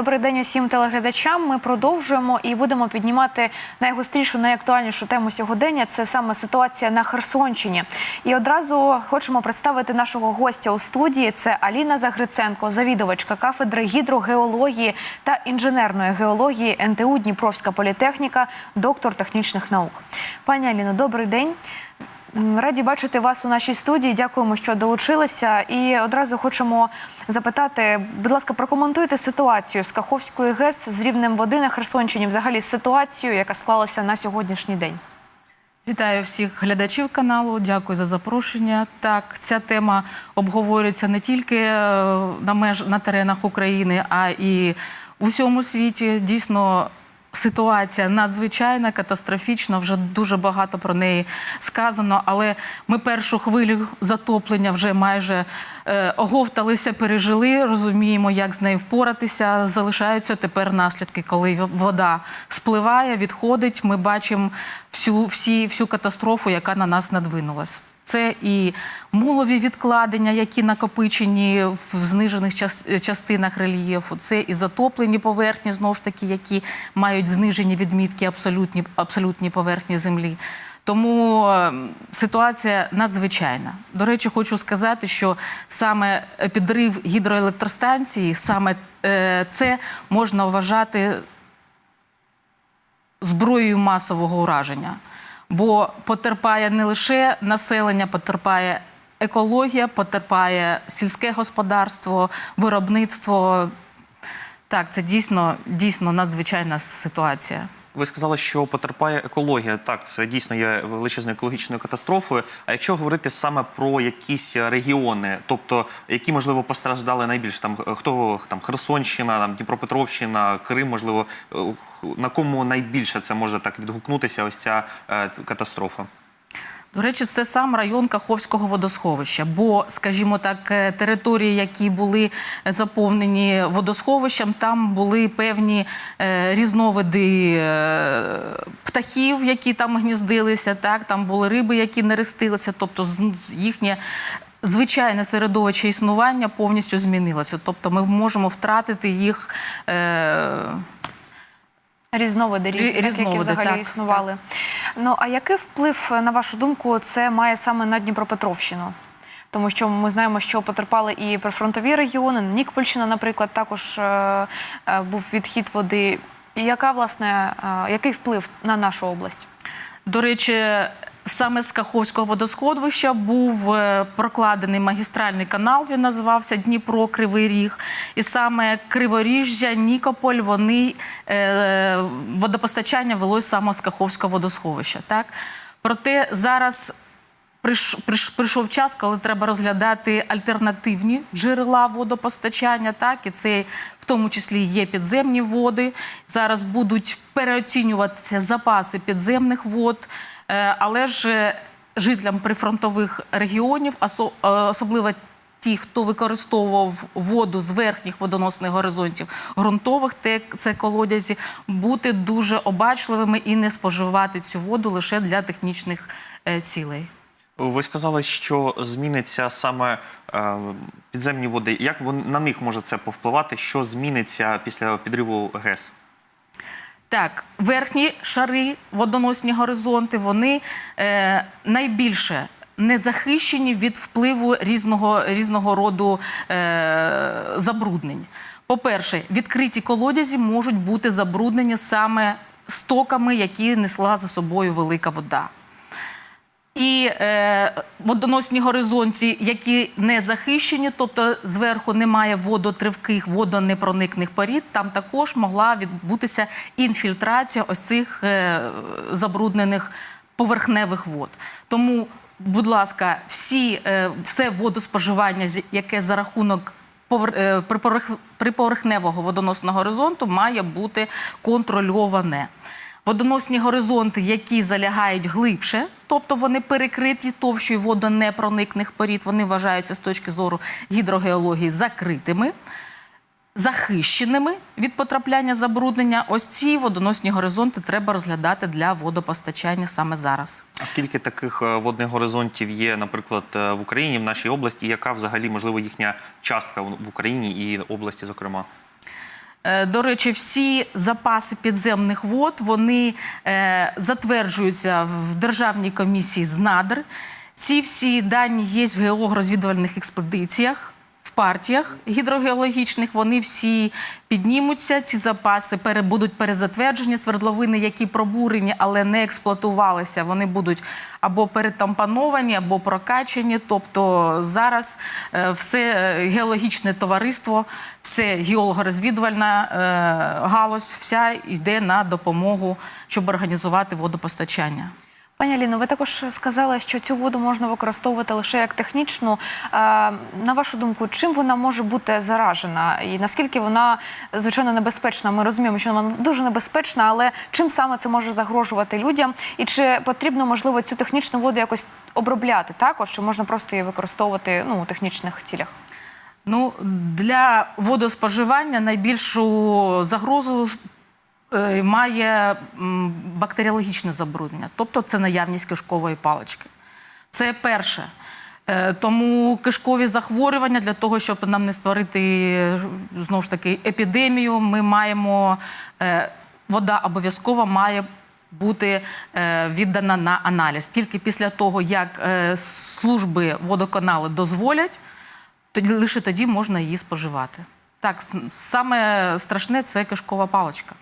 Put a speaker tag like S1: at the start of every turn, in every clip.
S1: Добрий день усім телеглядачам. Ми продовжуємо і будемо піднімати найгострішу, найактуальнішу тему сьогодення. Це саме ситуація на Херсонщині. І одразу хочемо представити нашого гостя у студії. Це Аліна Загриценко, завідувачка кафедри гідрогеології та інженерної геології НТУ Дніпровська політехніка, доктор технічних наук. Пані Аліно, добрий день. Раді бачити вас у нашій студії. Дякуємо, що долучилися. І одразу хочемо запитати, будь ласка, прокоментуйте ситуацію з Каховської ГЕС з рівнем води на Херсонщині, взагалі ситуацію, яка склалася на сьогоднішній день.
S2: Вітаю всіх глядачів каналу. Дякую за запрошення. Так, ця тема обговорюється не тільки е, на меж на теренах України, а і у всьому світі. Дійсно. Ситуація надзвичайна, катастрофічна. Вже дуже багато про неї сказано. Але ми першу хвилю затоплення вже майже е, оговталися, пережили. Розуміємо, як з нею впоратися. Залишаються тепер наслідки, коли вода спливає, відходить. Ми бачимо всю, всі, всю катастрофу, яка на нас надвинулась. Це і мулові відкладення, які накопичені в знижених час- частинах рельєфу. Це і затоплені поверхні, знову ж таки, які мають знижені відмітки абсолютні, абсолютні поверхні землі. Тому е, ситуація надзвичайна. До речі, хочу сказати, що саме підрив гідроелектростанції, саме е, це можна вважати зброєю масового ураження. Бо потерпає не лише населення, потерпає екологія, потерпає сільське господарство, виробництво. Так, це дійсно, дійсно надзвичайна ситуація.
S3: Ви сказали, що потерпає екологія. Так, це дійсно є величезною екологічною катастрофою. А якщо говорити саме про якісь регіони, тобто які можливо постраждали найбільше, там хто там Херсонщина, там Дніпропетровщина, Крим, можливо, е, на кому найбільше це може так відгукнутися? Ось ця е, катастрофа.
S2: До речі, це сам район Каховського водосховища, бо, скажімо так, е, території, які були заповнені водосховищем, там були певні е, різновиди е, птахів, які там гніздилися, так, там були риби, які нерестилися, тобто їхнє. Звичайне середовище існування повністю змінилося. Тобто ми можемо втратити їх е,
S1: Різновиди різні,
S2: Різновиди,
S1: так, які взагалі
S2: так,
S1: існували. Ну а який вплив, на вашу думку, це має саме на Дніпропетровщину? Тому що ми знаємо, що потерпали і прифронтові регіони. Нікпольщина, наприклад, також е, е, був відхід води. І яка власне е, який вплив на нашу область?
S2: До речі, саме з Каховського водосховища був е, прокладений магістральний канал. Він називався Дніпро Кривий Ріг. І саме Криворіжжя, Нікополь, вони е, водопостачання велось саме з Каховського водосховища. Так? Проте зараз. Прийшов час, коли треба розглядати альтернативні джерела водопостачання, так і це в тому числі є підземні води. Зараз будуть переоцінюватися запаси підземних вод, але ж е, жителям прифронтових регіонів, е, особливо ті, хто використовував воду з верхніх водоносних горизонтів ґрунтових, це колодязі, бути дуже обачливими і не споживати цю воду лише для технічних е, цілей.
S3: Ви сказали, що зміниться саме е, підземні води. Як вон, на них може це повпливати? Що зміниться після підриву ГЕС?
S2: Так, верхні шари, водоносні горизонти, вони е, найбільше не захищені від впливу різного, різного роду е, забруднень. По-перше, відкриті колодязі можуть бути забруднені саме стоками, які несла за собою велика вода. І е, водоносні горизонти, які не захищені, тобто зверху немає водотривких, водонепроникних порід, там також могла відбутися інфільтрація ось цих е, забруднених поверхневих вод. Тому, будь ласка, всі, е, все водоспоживання, яке за рахунок е, приповерхневого водоносного горизонту, має бути контрольоване. Водоносні горизонти, які залягають глибше, тобто вони перекриті товщою водонепроникних порід, вони вважаються з точки зору гідрогеології закритими, захищеними від потрапляння забруднення. Ось ці водоносні горизонти треба розглядати для водопостачання саме зараз.
S3: А скільки таких е, водних горизонтів є, наприклад, е, в Україні, в нашій області, яка взагалі можливо їхня частка в Україні і області, зокрема?
S2: Е, До речі, всі запаси підземних вод вони е, затверджуються в Державній комісії з надр. Ці всі дані є в геологорозвідувальних експедиціях. Партіях гідрогеологічних вони всі піднімуться. Ці запаси будуть перезатверджені. Свердловини, які пробурені, але не експлуатувалися, вони будуть або перетампановані, або прокачані. Тобто зараз е, все е, геологічне товариство, все геологорозвідувальна е, галузь, вся йде на допомогу, щоб організувати водопостачання.
S1: Пані Аліно, ви також сказали, що цю воду можна використовувати лише як технічну. На вашу думку, чим вона може бути заражена, і наскільки вона звичайно небезпечна? Ми розуміємо, що вона дуже небезпечна, але чим саме це може загрожувати людям? І чи потрібно можливо цю технічну воду якось обробляти також? Чи можна просто її використовувати ну у технічних цілях?
S2: Ну, для водоспоживання найбільшу загрозу має бактеріологічне забруднення, тобто це наявність кишкової палички. Це перше. Е, Тому кишкові захворювання для того, щоб нам не створити е, знову ж таки епідемію, ми маємо е, вода обов'язково має бути е, віддана на аналіз. Тільки після того, як е, служби водоканали дозволять, лише тоді можна її споживати. Так, саме страшне це кишкова паличка.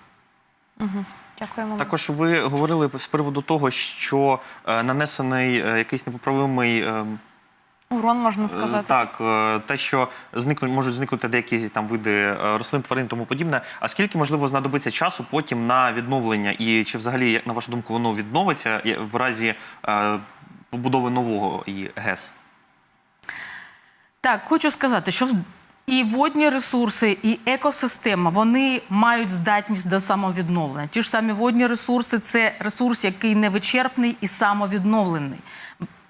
S1: Угу. Дякуємо.
S3: Також ви говорили з приводу того, що е, нанесений е, якийсь непоправимий. е,
S1: Урон можна
S3: Е,
S1: сказати.
S3: Так, те, що зникнуть, можуть зникнути деякі там види рослин, тварин і тому подібне. А скільки можливо знадобиться часу потім на відновлення? І чи взагалі, на вашу думку, воно відновиться в разі побудови нового ГЕС?
S2: Так, хочу сказати, що і водні ресурси, і екосистема вони мають здатність до самовідновлення. Ті ж самі водні ресурси це ресурс, який невичерпний і самовідновлений.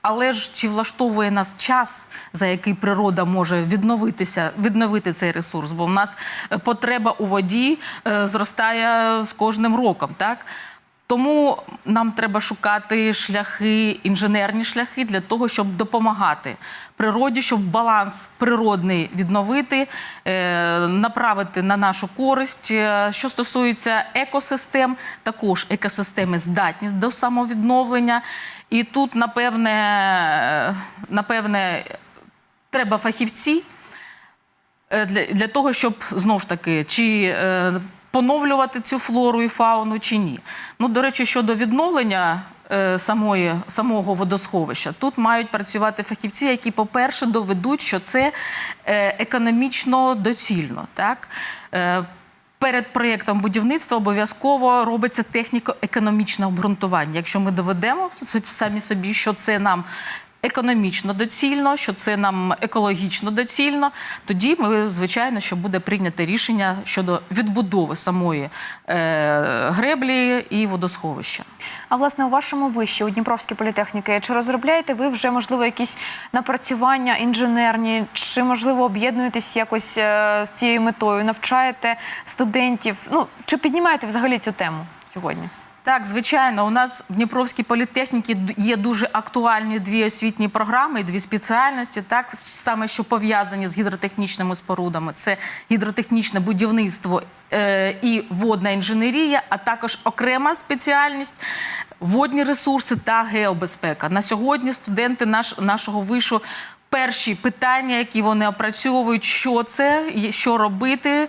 S2: Але ж чи влаштовує нас час, за який природа може відновитися, відновити цей ресурс? Бо в нас е, потреба у воді е, зростає з кожним роком, так? Тому нам треба шукати шляхи, інженерні шляхи для того, щоб допомагати природі, щоб баланс природний відновити, е, направити на нашу користь. Е, Що стосується екосистем, також екосистеми здатні до самовідновлення. І тут, напевне, е, напевне, треба фахівці для, того, щоб знов ж таки чи поновлювати цю флору і фауну, чи ні. Ну, до речі, щодо відновлення е, самої, самого водосховища, тут мають працювати фахівці, які, по-перше, доведуть, що це е, економічно доцільно. Так? Е, Перед проєктом будівництва обов'язково робиться техніко-економічне обґрунтування. Якщо ми доведемо самі собі, що це нам економічно доцільно, що це нам екологічно доцільно, тоді ми, звичайно, що буде прийняте рішення щодо відбудови самої е, греблі і водосховища.
S1: А власне у вашому виші у Дніпровській політехніки чи розробляєте ви вже можливо якісь напрацювання інженерні, чи можливо об'єднуєтесь якось е, з цією метою, навчаєте студентів? Ну чи піднімаєте взагалі цю тему сьогодні?
S2: Так, звичайно, у нас в Дніпровській політехніці є дуже актуальні дві освітні програми, дві спеціальності, так саме що пов'язані з гідротехнічними спорудами. Це гідротехнічне будівництво е, і водна інженерія, а також окрема спеціальність водні ресурси та геобезпека. На сьогодні студенти наш, нашого вишу. Перші питання, які вони опрацьовують, що це, що робити,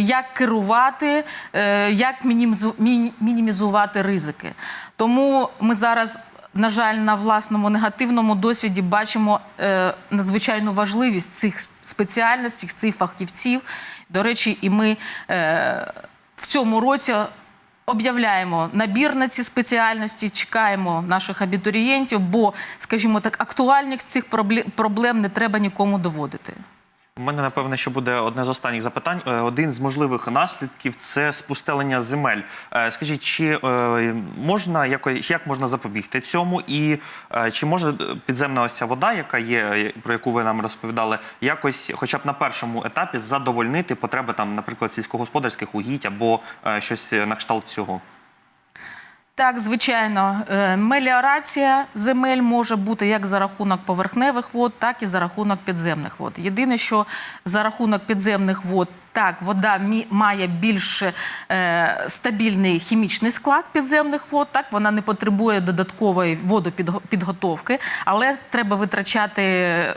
S2: як керувати, е, як мінімізувати ризики. Тому ми зараз, на жаль, на власному негативному досвіді бачимо е, надзвичайну важливість цих спеціальностей, цих фахівців. До речі, і ми е, в цьому році об'являємо набір на ці спеціальності, чекаємо наших абітурієнтів, бо, скажімо так, актуальних цих пробле- проблем не треба нікому доводити.
S3: У мене напевне, що буде одне з останніх запитань. Е, Один з можливих наслідків це спустелення земель. Е, Скажіть, чи е, можна якось як можна запобігти цьому, і чи може підземна ось ця вода, яка є, про яку ви нам розповідали, якось, хоча б на першому етапі, задовольнити потреби там, наприклад, сільськогосподарських угідь або щось на кшталт цього?
S2: Так, звичайно, Е, меліорація земель може бути як за рахунок поверхневих вод, так і за рахунок підземних вод. Єдине, що за рахунок підземних вод. Так, вода має більш е, стабільний хімічний склад підземних вод. Так, вона не потребує додаткової водопідготовки, але треба витрачати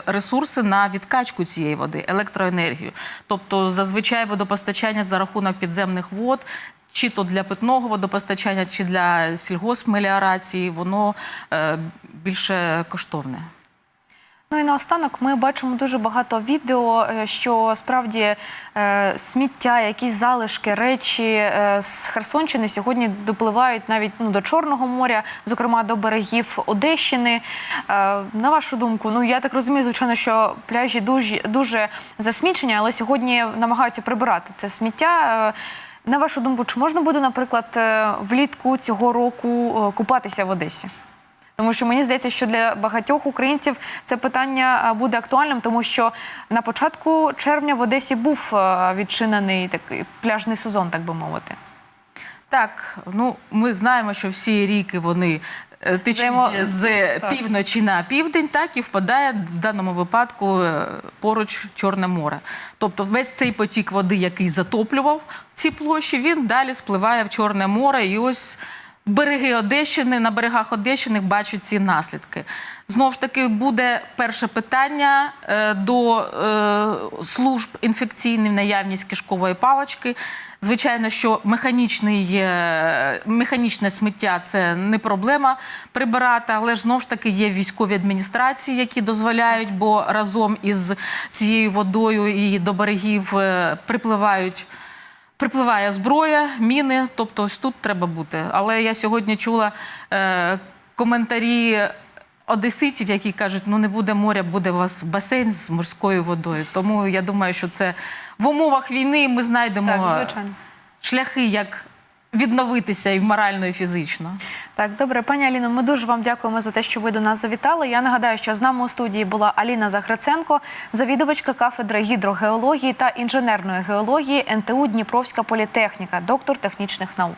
S2: ресурси на відкачку цієї води, електроенергію. Тобто, зазвичай водопостачання за рахунок підземних вод чи то для питного водопостачання, чи для сільгоспмеліорації, воно е, більше коштовне.
S1: Ну і наостанок ми бачимо дуже багато відео, е, що справді е, сміття, якісь залишки, речі з Херсонщини сьогодні допливають навіть ну, до Чорного моря, зокрема до берегів Одещини. На вашу думку, ну я так розумію, звичайно, що пляжі дуже, дуже засмічені, але сьогодні намагаються прибирати це сміття. Е, на вашу думку, чи можна буде, наприклад, е, влітку цього року е, купатися в Одесі? Тому що мені здається, що для багатьох українців це питання буде актуальним, тому що на початку червня в Одесі був відчинений такий пляжний сезон, так би мовити.
S2: Так, ну ми знаємо, що всі ріки вони е, течуть
S1: Займо...
S2: з
S1: так.
S2: півночі на південь, так і впадає в даному випадку е, поруч Чорне море. Тобто весь цей потік води, який затоплював ці площі, він далі спливає в Чорне море. І ось береги Одещини, на берегах Одещини бачать ці наслідки. Знову ж таки, буде перше питання е, до е, служб інфекційних наявність кишкової палички. Звичайно, що механічний, механічне сміття це не проблема прибирати, але ж знову ж таки є військові адміністрації, які дозволяють, бо разом із цією водою і до берегів е, припливають. Припливає зброя, міни, тобто ось тут треба бути. Але я сьогодні чула е, коментарі одеситів, які кажуть, ну не буде моря, буде у вас басейн з морською водою. Тому я думаю, що це в умовах війни ми знайдемо
S1: Так,
S2: шляхи, як відновитися і морально, і фізично.
S1: Так, добре, пані Аліно, ми дуже вам дякуємо за те, що ви до нас завітали. Я нагадаю, що з нами у студії була Аліна Захриценко, завідувачка кафедри гідрогеології та інженерної геології НТУ Дніпровська політехніка, доктор технічних наук.